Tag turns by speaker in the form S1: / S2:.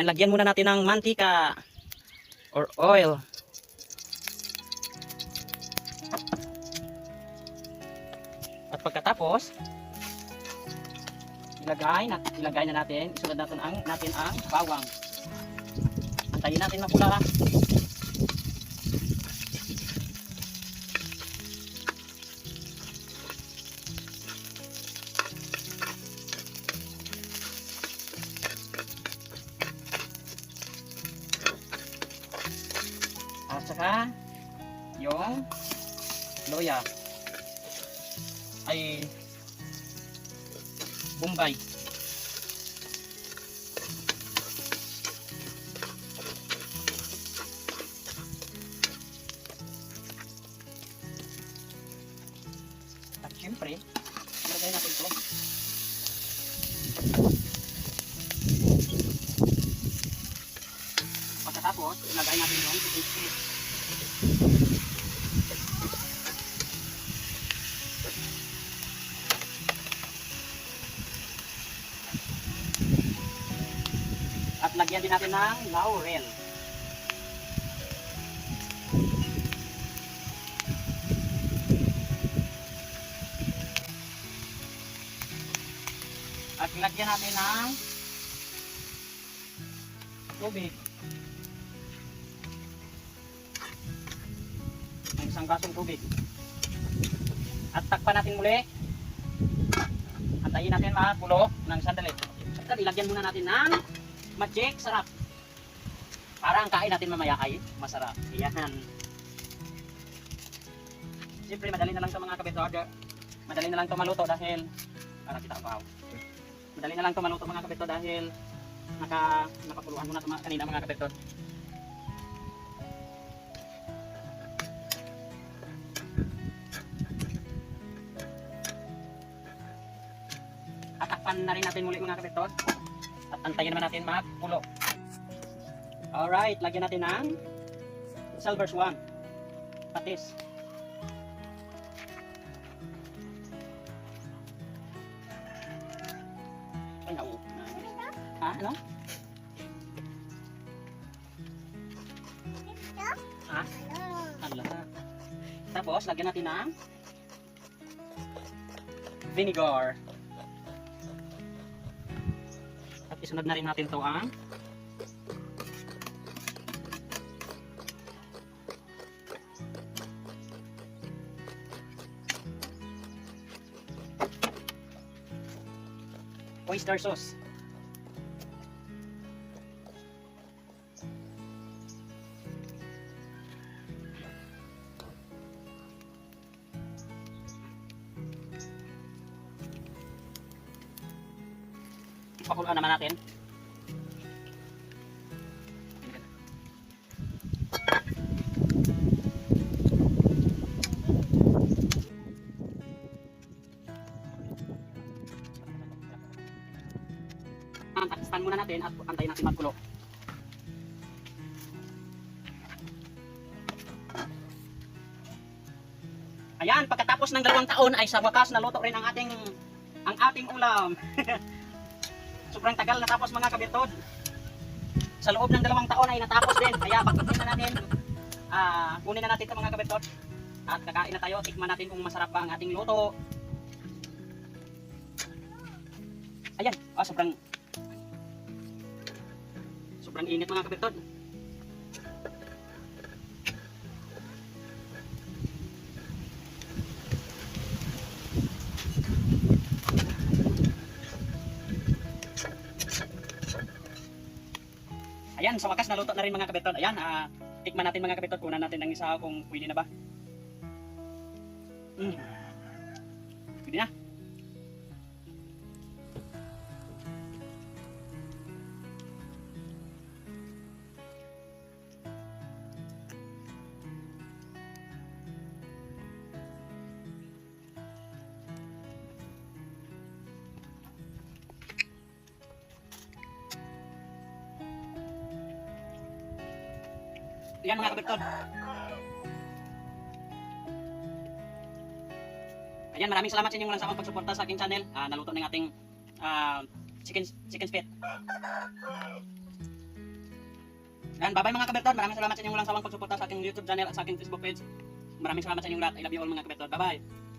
S1: Ayan, lagyan muna natin ng mantika or oil. At pagkatapos, ilagay na ilagay na natin, isunod natin ang natin ang bawang. Antayin natin mapula. Saka yung loya ay Bombay. At lagyan din natin ng laurel. At lagyan natin ng tubig. Ang isang gasong tubig. At takpan natin muli. Antayin natin makulo ng sandali. At ilagyan muna natin ng magic sarap. Para kain natin mamaya ay masarap. Yan. Siyempre, madali na lang ito mga kabitod. Madali na lang ito maluto dahil para kita wow. Madali na lang ito maluto mga kabitod dahil naka nakapuluan mo na ito kanina mga kabitod. Tatakpan na rin natin muli mga kabitod. At antayin naman natin magpulo. Alright, lagyan natin ng silver swan. Patis. Ay, nau. Ha? Ano? Ha? Ala. Tapos, lagyan natin ng vinegar. At isunod na rin natin to ang oyster sauce. Pakulaan naman natin. Stand muna natin at antayin natin magkulo. Ayan, pagkatapos ng dalawang taon ay sa wakas naluto rin ang ating ang ating ulam. Sobrang tagal natapos mga kabirtod. Sa loob ng dalawang taon ay natapos din. Kaya pagdating na natin, ah kunin na natin ito mga kabirtod. At kakain na tayo, tikman natin kung masarap ba ang ating luto. Ayan, ah, sobrang sobrang init mga kabirtod. Sa wakas naluto na rin mga kabirtod. Ayan, ah, tikman natin mga kabirtod. Kunan natin ng isa kung pwede na ba. Mm. Pwede na. Yan mga kabirtod. Ayan, maraming salamat sa inyong walang sawang pagsuporta sa aking channel. Ah, naluto ng ating ah, chicken chicken spit. Yan, bye-bye mga kabirtod. Maraming salamat sa inyong walang sawang pagsuporta sa aking YouTube channel at sa aking Facebook page. Maraming salamat sa inyong lahat. I love you all mga kabirtod. Bye-bye.